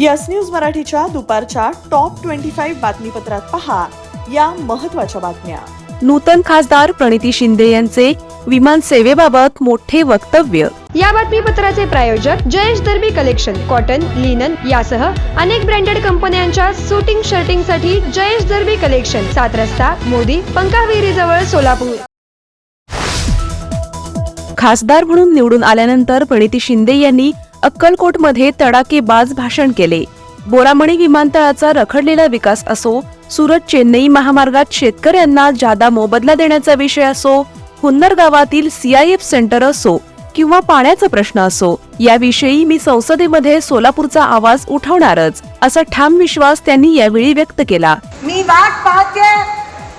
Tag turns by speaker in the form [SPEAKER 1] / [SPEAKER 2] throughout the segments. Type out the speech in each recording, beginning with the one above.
[SPEAKER 1] Yes news मराठीच्या दुपारच्या top twenty five बातमीपत्रात पहा या महत्त्वाच्या बातम्या.
[SPEAKER 2] नूतन खासदार प्रणिती शिंदे यांचे विमान सेवेबाबत मोठे वक्तव्य.
[SPEAKER 3] या बातमीपत्राचे प्रायोजक Jayesh Darbi collection cotton linen यासह अनेक ब्रँडेड कंपन्यांच्या सुटिंग शर्टिंगसाठी जयेश दर्बी कलेक्शन सात रस्ता मोदी पंकाविहिरी जवळ सोलापूर.
[SPEAKER 2] खासदार म्हणून निवडून आल्यानंतर प्रणिती शिंदे यांनी अक्कलकोटमध्ये तडाकेबाज भाषण केले. बोरामणी विमानतळाचा रखडलेला विकास असो सुरत चेन्नई महामार्गात शेतकऱ्यांना जादा मोबदला देण्याचा विषय असो हुन्नर गावातील सीआयएफ सेंटर असो किंवा पाण्याचा प्रश्न असो याविषयी मी संसदेमध्ये सोलापूरचा आवाज उठवणारच असा ठाम विश्वास त्यांनी यावेळी व्यक्त केला.
[SPEAKER 4] मी वाट पाहते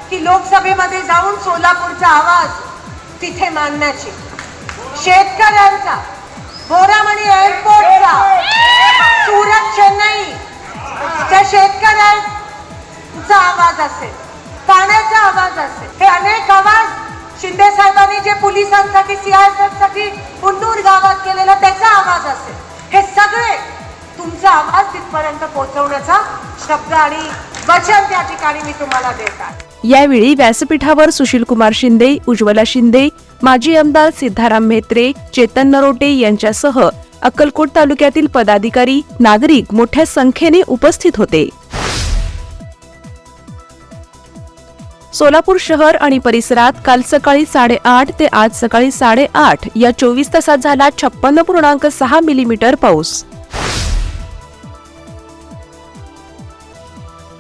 [SPEAKER 4] की लोकसभेमध्ये जाऊन सोलापूरचा आवाज तिथे मांडण्याची. शेतकऱ्यांचा बोरामणी एअरपोर्टचा सुरत चेन्नई. त्या शेतकऱ्यांचा आवाज असेल पाण्याचा आवाज असेल. हे अनेक आवाज शिंदे साहेबांनी जे पोलिसांसाठी सीआयएसएफसाठी साठी गावात केलेला त्याचा आवाज असेल. हे सगळे तुमचा आवाज तिथपर्यंत पोहोचवण्याचा शब्द आणि वचन त्या ठिकाणी मी तुम्हाला देत आहे.
[SPEAKER 2] यावेळी व्यासपीठावर सुशीलकुमार शिंदे उज्ज्वला शिंदे माजी आमदार सिद्धाराम म्हेत्रे चेतन नरोटे यांच्यासह अक्कलकोट तालुक्यातील पदाधिकारी नागरिक मोठ्या संख्येने उपस्थित होते. सोलापूर शहर आणि परिसरात काल सकाळी साडेआठ ते आज सकाळी साडेआठ या चोवीस तासात झाला छप्पन्न पूर्णांक सहा मिलीमीटर पाऊस.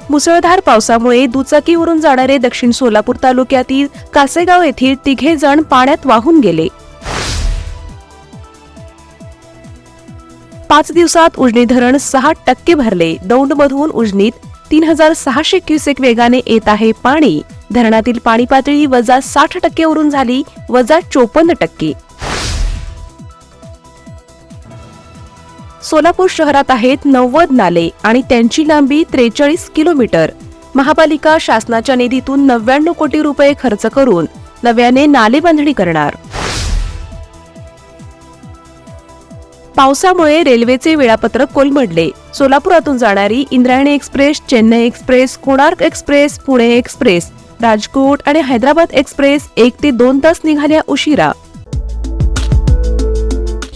[SPEAKER 2] मुसळधार पावसामुळे दुचाकीवरून जाणारे दक्षिण सोलापूर तालुक्यातील कासेगाव येथील तिघे जण पाण्यात वाहून गेले. पाच दिवसात उजनी धरण सहा टक्के भरले. दौंडमधून उजनीत तीन हजार सहाशे क्युसेक वेगाने येत आहे पाणी. धरणातील पाणी पातळी वजा साठ टक्केवरून झाली वजा चोपन्न टक्के. सोलापूर शहरात आहेत नव्वद नाले आणि त्यांची लांबी त्रेचाळीस किलोमीटर. महापालिका शासनाच्या निधीतून नव्याण्णव कोटी रुपये खर्च करून नव्याने नाले बांधणी करणार. पावसामुळे रेल्वेचे वेळापत्रक कोलमडले. सोलापुरातून जाणारी Indrayani express Chennai express Konark express Pune express Rajkot आणि हैदराबाद एक्सप्रेस एक ते दोन तास निघाल्या उशिरा.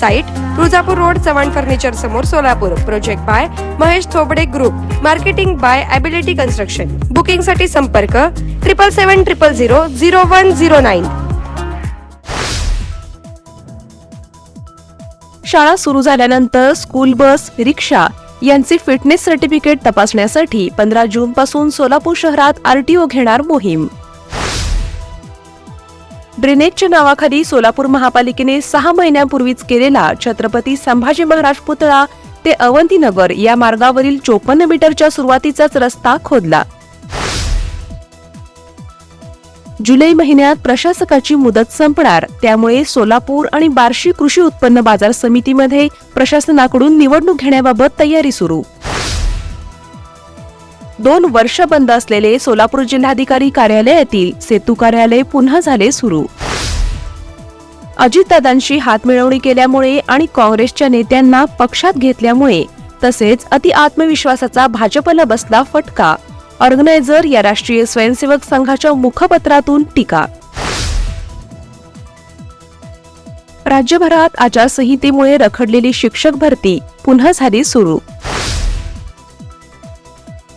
[SPEAKER 3] Site Tuljapur road Chavan furniture समोर Solapur. Project by Mahesh Thobde group marketing by ability construction बुकिंगसाठी संपर्क triple seven triple zero zero one zero nine
[SPEAKER 2] शाळा सुरू झाल्यानंतर स्कूल बस रिक्षा यांचे फिटनेस सर्टिफिकेट तपासण्यासाठी पंधरा जून पासून सोलापूर शहरात आरटीओ घेणार मोहीम. ड्रेनेजच्या नावाखाली सोलापूर महापालिकेने सहा महिन्यांपूर्वीच केलेला छत्रपती संभाजी महाराज पुतळा ते अवंतीनगर या मार्गावरील चोपन्न मीटरच्या सुरुवातीचाच रस्ता खोदला. जुलै महिन्यात प्रशासकाची मुदत संपणार त्यामुळे सोलापूर आणि बार्शी कृषी उत्पन्न बाजार समितीमध्ये प्रशासनाकडून निवडणूक घेण्याबाबत तयारी सुरू. दोन वर्ष बंद असलेले सोलापूर जिल्हाधिकारी कार्यालयातील सेतू कार्यालय पुन्हा झाले सुरू. अजितदादांशी हातमिळवणी केल्यामुळे आणि काँग्रेसच्या नेत्यांना पक्षात घेतल्यामुळे तसेच अति आत्मविश्वासाचा भाजपला बसला फटका. ऑर्गनायझर या राष्ट्रीय स्वयंसेवक संघाच्या मुखपत्रातून टीका. राज्यभरात आचारसंहितेमुळे रखडलेली शिक्षक भरती पुन्हा झाली सुरू.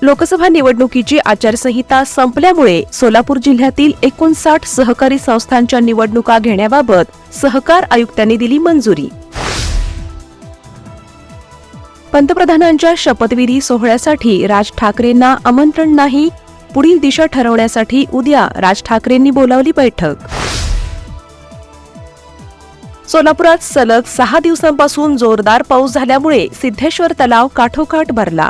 [SPEAKER 2] लोकसभा निवडणुकीची आचारसंहिता संपल्यामुळे सोलापूर जिल्ह्यातील एकोणसाठ सहकारी संस्थांच्या निवडणुका घेण्याबाबत सहकार आयुक्तांनी दिली मंजुरी. पंतप्रधानांच्या शपथविधी सोहळ्यासाठी राज ठाकरेंना आमंत्रण नाही पुढील दिशा ठरवण्यासाठी उद्या राज ठाकरेंनी बोलावली बैठक. सोलापुरात सलग सहा दिवसांपासून जोरदार पाऊस झाल्यामुळे सिद्धेश्वर तलाव काठोकाठ भरला.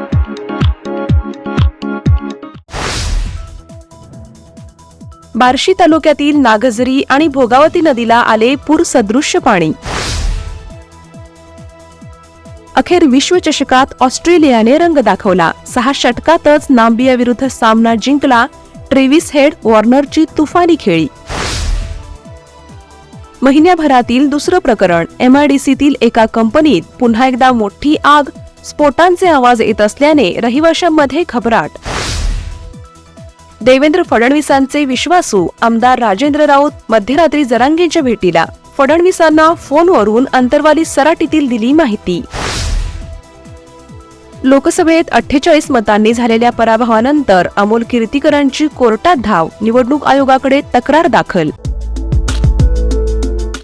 [SPEAKER 2] बार्शी तालुक्यातील नागझरी आणि भोगावती नदीला आले पूर सदृश्य पाणी. अखेर विश्वचषकात ऑस्ट्रेलियाने रंग दाखवला. सहा षटकातच नांबियाविरुद्ध सामना जिंकला ट्रेव्हिस हेड वॉर्नरची तुफानी खेळी. महिन्याभरातील दुसरं प्रकरण एमआयडीसीतील एका कंपनीत पुन्हा एकदा मोठी आग स्फोटांचे आवाज येत असल्याने रहिवाशांमध्ये घबराट देवेंद्र फडणवीसांचे विश्वासू आमदार राजेंद्र राऊत मध्यरात्री जरांगेंच्या भेटीला. फडणवीसांना फोनवरून अंतरवाली सराटीतील दिली माहिती. लोकसभेत अठ्ठेचाळीस मतांनी झालेल्या पराभवानंतर अमोल कीर्तीकरांची कोर्टात धाव. निवडणूक आयोगाकडे तक्रार दाखल.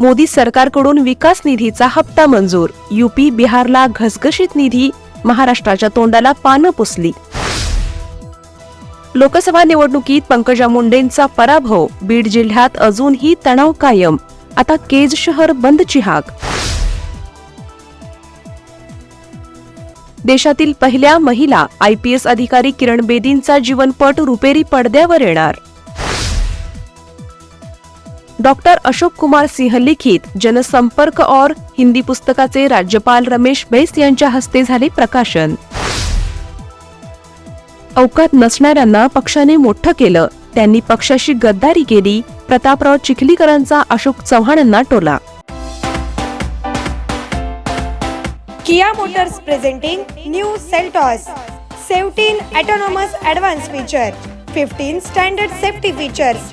[SPEAKER 2] मोदी सरकारकडून विकास निधीचा हप्ता मंजूर. युपी बिहारला घसघशीत निधी महाराष्ट्राच्या तोंडाला पानं पुसली. लोकसभा निवडणुकीत पंकजा मुंडेंचा पराभव बीड जिल्ह्यात अजूनही तणाव कायम. आता केज शहर बंदची हाक. देशातील पहिल्या महिला आय पी एस अधिकारी किरण बेदींचा जीवनपट रुपेरी पडद्यावर येणार. डॉक्टर अशोक कुमार सिंह लिखित जनसंपर्क और हिंदी पुस्तकाचे राज्यपाल रमेश बैस यांच्या हस्ते झाले प्रकाशन. अवकात नसणाऱ्यांना पक्षाने मोठं केलं. त्यांनी पक्षाशी गद्दारी केली. प्रतापराव चिखलीकरांचा अशोक चव्हाणांना टोला.
[SPEAKER 3] Kia Motors presenting new Seltos. Seventeen autonomous advance feature. Fifteen standard safety features.